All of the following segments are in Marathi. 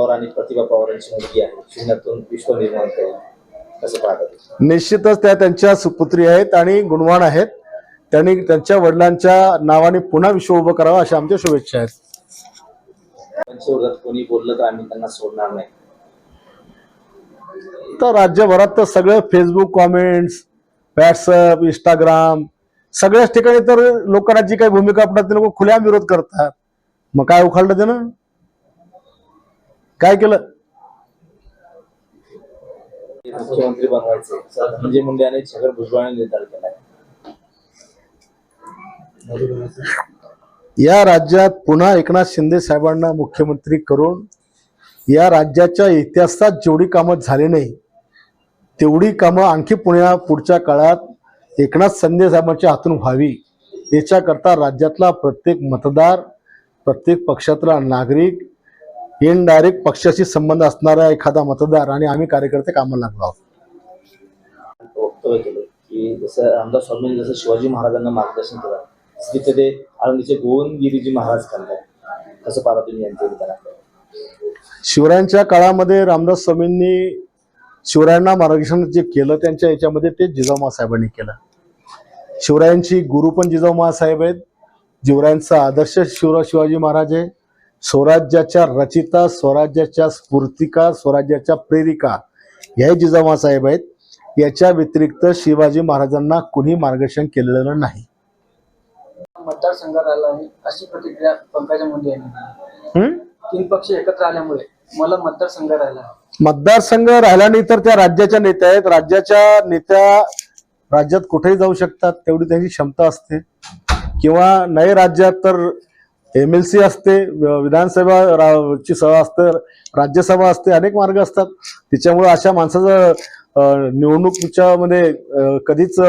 पवार आणि प्रतिभा पवार यांची मुलगी आहे. शून्यातून विश्व निर्माण करेल कसं पाहतात निश्चितच त्या त्यांच्या सुपुत्री आहेत आणि गुणवान आहेत. त्यांनी त्यांच्या वडिलांच्या नावाने पुन्हा विश्व उभं करावं अशा आमच्या शुभेच्छा आहेत. कोणी बोललं तर आम्ही त्यांना सोडणार नाही. तर राज्यभरात तर सगळं फेसबुक कॉमेंट्स व्हॉट्सअप इंस्टाग्राम सगळ्याच ठिकाणी तर लोकांना जी काही भूमिका पडतात ते लोक खुल्या विरोध करतात. मग काय उखाडलं त्यानं? काय केलं? मुख्यमंत्री बनवायचे. धनंजय मुंडे आणि छगन भुजबळांनी निर्धार केलाय या राज्यात पुन्हा एकनाथ शिंदे साहेबांना मुख्यमंत्री करून या राज्याच्या इतिहासात जेवढी कामं झाली नाही तेवढी कामं आणखी पुण्या पुढच्या काळात एकनाथ शिंदे साहेबांच्या हातून व्हावी याच्याकरता राज्यातला प्रत्येक मतदार प्रत्येक पक्षातला नागरिक इनडायरेक्ट पक्षाशी संबंध असणारा एखादा मतदार आणि आम्ही कार्यकर्ते कामाला लागलो आहोत. वक्तव्य केलं की जसं रामदास स्वामींनी जसं शिवाजी महाराजांना मार्गदर्शन केलं तिथे ते आळंदीचे गोवनगिरीजी महाराज करतात. कसं पाहता तुम्ही विधानाकडे शिवरायांच्या काळामध्ये रामदास स्वामींनी शिवरायांना मार्गदर्शन जे केलं त्यांच्या याच्यामध्ये ते जिजाऊमा साहेबांनी केलं. शिवरायांची गुरु पण जिजाऊमा साहेब आहेत. शिवरायांचा आदर्श शिवराज शिवाजी महाराज आहे. स्वराज्याच्या रचिता स्वराज्याच्या स्फूर्तिका स्वराज्याच्या प्रेरिका ह्याही जिजाऊमा साहेब आहेत. याच्या व्यतिरिक्त शिवाजी महाराजांना कुणी मार्गदर्शन केलेलं नाही. मतदारसंघात आला आहे अशी प्रतिक्रिया पंकजा मुंडे यांनी? तीन पक्ष एकत्र आल्यामुळे मला मतदारसंघ राहिला. मतदारसंघ राहिला नाही तर त्या राज्याच्या नेत्या आहेत. राज्याच्या नेत्या राज्यात कुठेही जाऊ शकतात तेवढी त्यांची क्षमता असते. किंवा नाही राज्यात तर एम एल सी असते विधानसभा रा- ची सभा असते राज्यसभा असते अनेक मार्ग असतात. त्याच्यामुळे अशा माणसाचं निवडणुकीच्या मध्ये कधीच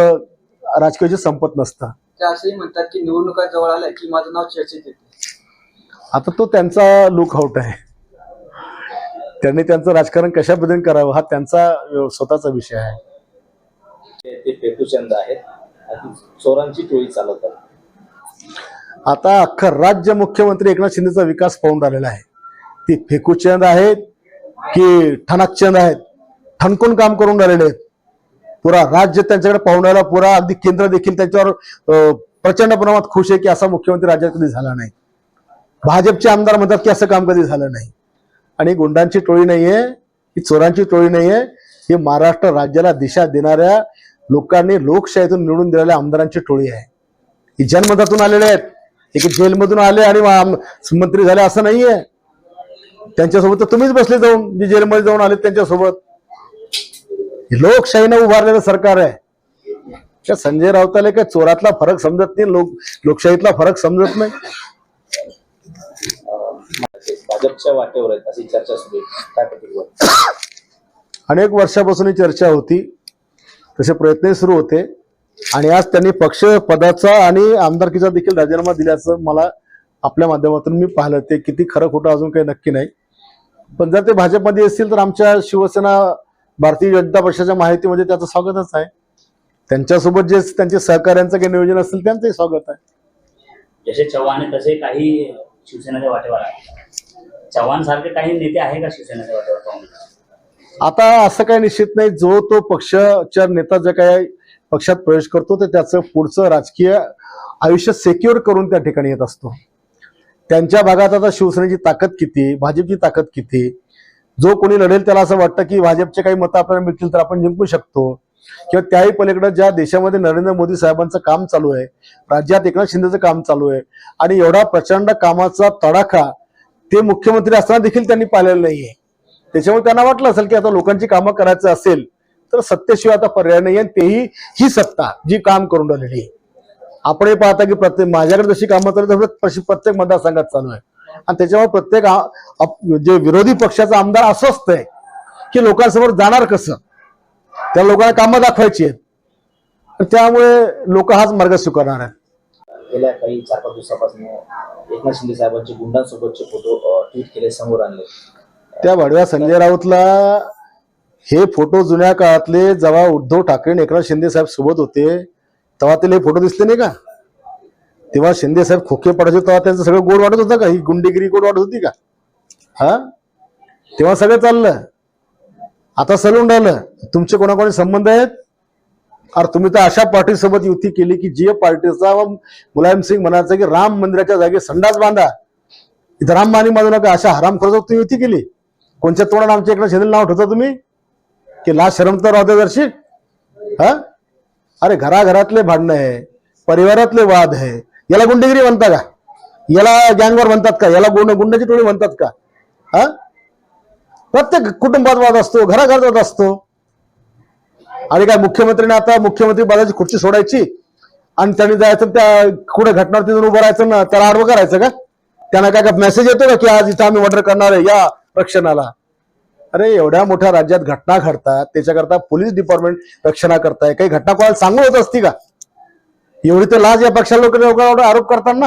राजकीय संपत नसतं. ते असंही म्हणतात की निवडणुका जवळ आल्या की माझं नाव चर्चेत येते. आता तो त्यांचा लुक आउट आहे. त्यांनी त्यांचं राजकारण कशा पद्धतीने करावं हा त्यांचा स्वतःचा विषय आहे. ते पेटूचंद आहेत. चोरांची टोळी चालवतात. आता अख्खं राज्य मुख्यमंत्री एकनाथ शिंदेचा विकास पाहून राहिलेला आहे. ती फेकूचंद आहेत की ठणकचंद आहेत? ठणकून काम करून राहिलेले आहेत. पुरा राज्य त्यांच्याकडे पाहून राहिला पुरा अगदी केंद्र देखील त्यांच्यावर प्रचंड प्रमाणात खुश आहे की असा मुख्यमंत्री राज्यात कधी झाला नाही. भाजपचे आमदार म्हणतात की असं काम कधी झालं नाही. आणि गुंडांची टोळी नाहीये ही चोरांची टोळी नाहीये ही महाराष्ट्र राज्याला दिशा देणाऱ्या लोकांनी लोकशाहीतून निवडून दिलेल्या आमदारांची टोळी आहे. ही जन्मदातून आलेले आहेत. एक जेलमधून आले आणि मंत्री झाले असं नाहीये. त्यांच्यासोबत तर तुम्हीच बसले जाऊन जे जेलमध्ये जाऊन आले त्यांच्यासोबत. लोकशाहीनं उभारलेलं सरकार आहे. त्या संजय राऊताला काय चोरातला फरक समजत नाही लोक लोकशाहीतला फरक समजत नाही. भाजपच्या वाटेवर अशी चर्चा सुरू अनेक वर्षापासून ही चर्चा होती. तसे प्रयत्नही सुरू होते. आणि आज त्यांनी पक्ष पदाचा आणि आमदारकीचा देखील राजीनामा दिल्याचं मला आपल्या माध्यमातून मी पाहिलं. ते किती खरं खोटं अजून काही नक्की नाही. पण जर ते भाजपमध्ये असतील तर आमच्या शिवसेना भारतीय जनता पक्षाच्या माहितीमध्ये त्याचं स्वागतच आहे. त्यांच्यासोबत जे त्यांचे सहकार्यांचं काही नियोजन असेल त्यांचंही स्वागत आहे. जसे चव्हाण तसे काही शिवसेनेच्या वाटेवर चव्हाण सारखे काही नेते आहे का शिवसेनेच्या वाटेवर आता असं काही निश्चित नाही. जो तो पक्षाच्या नेता जे काही पक्षात प्रवेश करतो तर त्याचं पुढचं राजकीय आयुष्य सेक्युअर करून त्या ठिकाणी येत असतो. त्यांच्या भागात आता शिवसेनेची ताकद किती भाजपची ताकद किती? जो कोणी लढेल त्याला असं वाटतं की भाजपचे काही मतं आपल्याला मिळतील तर आपण जिंकू शकतो. किंवा त्याही पलीकडे ज्या देशामध्ये नरेंद्र मोदी साहेबांचं काम चालू आहे राज्यात एकनाथ शिंदेचं काम चालू आहे आणि एवढा प्रचंड कामाचा तडाखा ते मुख्यमंत्री असताना देखील त्यांनी पाहिलेला नाहीये. त्याच्यामुळे त्यांना वाटलं असेल की आता लोकांची कामं करायचं असेल तर सत्तेशिवाय आता पर्याय नाही आणि तेही ही सत्ता जी काम करून राहिलेली आहे. आपणही पाहता की प्रत्येक माझ्याकडे जशी कामं चालू तशी प्रत्येक मतदारसंघात चालू आहे. आणि त्याच्यामुळे प्रत्येक जे विरोधी पक्षाचा आमदार अस्वस्थ आहे की लोकांसमोर जाणार कसं? त्या लोकांना कामं दाखवायची आहेत. त्यामुळे लोक हाच मार्ग स्वीकारणार आहेत. गेल्या काही चार पाच दिवसापासून एकनाथ शिंदे साहेबांचे गुंडांसोबतचे फोटो ट्विट केले समोर आणले. त्या भडव्या संजय राऊतला हे फोटो जुन्या काळातले जेव्हा उद्धव ठाकरे एकनाथ शिंदे साहेब सोबत होते तेव्हा ते फोटो दिसले नाही का? तेव्हा शिंदे साहेब खोके पडायचे तेव्हा त्यांचं सगळं गोड वाटत होतं का? ही गुंडेगिरी गोड वाटत होती का? हा? तेव्हा सगळं चाललं. आता सलून राहिलं. तुमचे कोणाकोणी संबंध आहेत? अरे तुम्ही तर अशा पार्टीसोबत युती केली की जे पार्टीचा मुलायम सिंग म्हणायचं की राम मंदिराच्या जागी संडास बांधा. इथं राम मानी बांधू नका अशा हराम खर्च तुम्ही युती केली. कोणच्या तोंडात आमच्या इकडे शिंदे नाव ठेवता तुम्ही? की ला शरम तर राहते दर्शी हा? अरे घराघरातले भांडणं आहे परिवारातले वाद आहे. याला गुंडगिरी म्हणता का? याला गँगवर म्हणतात का? याला गुंड गुंडाची टोळी म्हणतात का? हा? प्रत्येक कुटुंबात वाद असतो घराघरात वाद असतो. आणि काय मुख्यमंत्र्यांनी आता मुख्यमंत्री पदाची खुर्ची सोडायची? आणि त्यांनी जायचं त्या कुठे घटनावर तिथून उभं राहायचं ना त्याला आडवं करायचं का? त्यांना काय का मेसेज येतो का की आज इथं आम्ही ऑर्डर करणार आहे? या रक्षणाला. अरे एवढ्या मोठ्या राज्यात घटना घडतात त्याच्याकरता पोलीस डिपार्टमेंट रक्षणा करताय. काही घटना कोणाला सांगू होत असती का? एवढी तर लाज या पक्षाला लोकांवर आरोप करतात ना?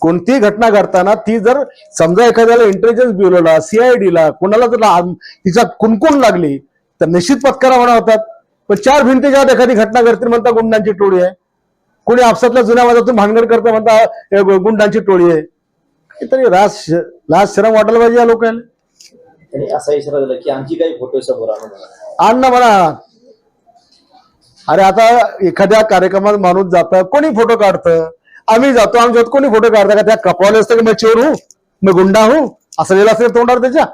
कोणतीही घटना घडताना ती जर समजा एखाद्याला इंटेलिजन्स ब्युरोला सीआयडीला कोणाला जर ला- तिचा कुणकुण लागली तर निश्चित पत्करा होणार होतात. पण चार भिंतीच्या आत एखादी घटना घडतील म्हणता गुंडांची टोळी आहे. कोणी आपसातल्या जुन्या वादातून भानगड करता म्हणता गुंडांची टोळी आहे. काहीतरी राज लाज शरम वाटायला पाहिजे या लोकांना. त्यांनी असा इशारा दिला की आणखी काही फोटो समोर आण ना म्हणा. अरे आता एखाद्या कार्यक्रमात माणूस जातं कोणी फोटो काढतं? आम्ही जातो आमच्यात कोणी फोटो काढतं का? त्या कपवाले असतं की मी चोर हू मी गुंडा हू? असं लिहिलं असेल तोंडावर त्याच्या?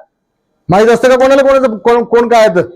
माहीत असतं का कोणाला कोणाचं कोण काय येतं